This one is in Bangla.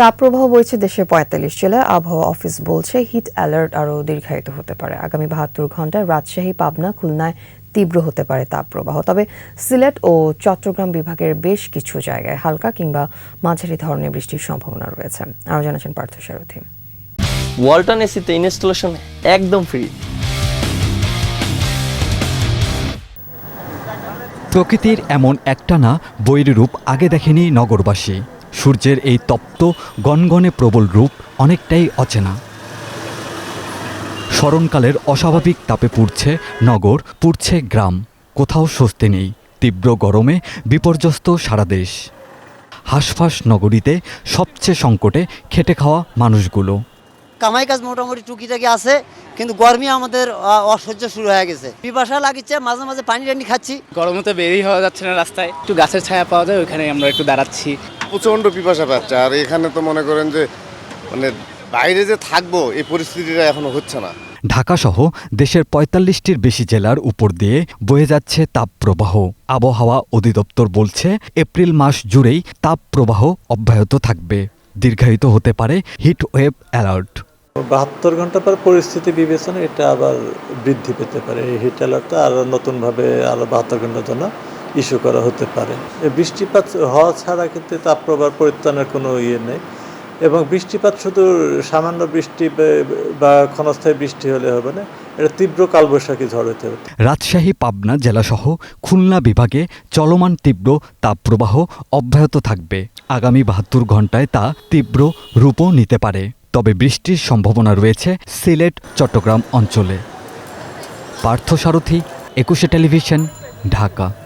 তাপপ্রবাহ বইছে দেশের পঁয়তাল্লিশ জেলায়। আবহাওয়া অফিস বলছে হিট অ্যালার্ট আরও দীর্ঘায়িত হতে পারে। আগামী বাহাত্তর ঘন্টায় রাজশাহী পাবনা খুলনায় তীব্র হতে পারে তাপপ্রবাহ তবে সিলেট ও চট্টগ্রাম বিভাগের বেশ কিছু জায়গায় হালকা কিংবা মাঝারি ধরনের বৃষ্টির সম্ভাবনা রয়েছে। আরও জানাচ্ছেন পার্থ সারথী। ওয়ালটন এসিতে ইনস্টলেশন একদম ফ্রি। প্রকৃতির এমন একটানা বৈরী রূপ আগে দেখেনি নগরবাসী। সূর্যের এই তপ্ত গনগনে প্রবল রূপ অনেকটাই অচেনা। স্মরণকালের অস্বাভাবিক তাপে পুড়ছে নগর পুড়ছে গ্রাম। কোথাও স্বস্তি নেই তীব্র গরমে বিপর্যস্ত সারা দেশ। হাঁসফাঁস নগরীতে সবচেয়ে সংকটে খেটে খাওয়া মানুষগুলো। কামাই কাজ মোটামুটি টুকিটাকি আছে কিন্তু গরমই আমাদের অসহ্য শুরু হয়ে গেছে। পিপাসা লাগিচ্ছে মাঝে মাঝে পানি টানি খাচ্ছি। গরমে তো বেরিয়ে হওয়া যাচ্ছে না রাস্তায়। একটু গাছের ছায়া পাওয়া যায় ওইখানে আমরা একটু দাঁড়াচ্ছি। প্রচণ্ড পিপাসা পাচ্ছে। আর এখানে তো মনে করেন যে মানে বাইরে যে থাকব এই পরিস্থিতিটা এখনও হচ্ছে না। ঢাকাসহ দেশের পঁয়তাল্লিশটির বেশি জেলার উপর দিয়ে বয়ে যাচ্ছে তাপপ্রবাহ। আবহাওয়া অধিদপ্তর বলছে এপ্রিল মাস জুড়েই তাপপ্রবাহ অব্যাহত থাকবে। দীর্ঘায়িত হতে পারে হিট ওয়েভ অ্যালার্ট। বাহাত্তর ঘণ্টা পর পরিস্থিতি বিবেচনা এটা আবার বৃদ্ধি পেতে পারে। এই হিট অ্যালার্টটা আরও নতুনভাবে আরও বাহাত্তর ঘণ্টার জন্য ইস্যু করা হতে পারে। বৃষ্টিপাত হওয়া ছাড়া কিন্তু তাপপ্রবাহ পরিত্রাণের কোনো ইয়ে নেই। এবং বৃষ্টিপাত শুধু সামান্য বৃষ্টি বা- ক্ষণস্থায়ী বৃষ্টি হলে হবে না, এটা তীব্র কালবৈশাখী ঝড় হতে হবে রাজশাহী, পাবনা জেলাসহ খুলনা বিভাগে চলমান তীব্র তাপপ্রবাহ অব্যাহত থাকবে। আগামী বাহাত্তর ঘন্টায় তা তীব্র রূপও নিতে পারে। তবে বৃষ্টির সম্ভাবনা রয়েছে সিলেট, চট্টগ্রাম অঞ্চলে। পার্থসারথী একুশে টেলিভিশন, ঢাকা।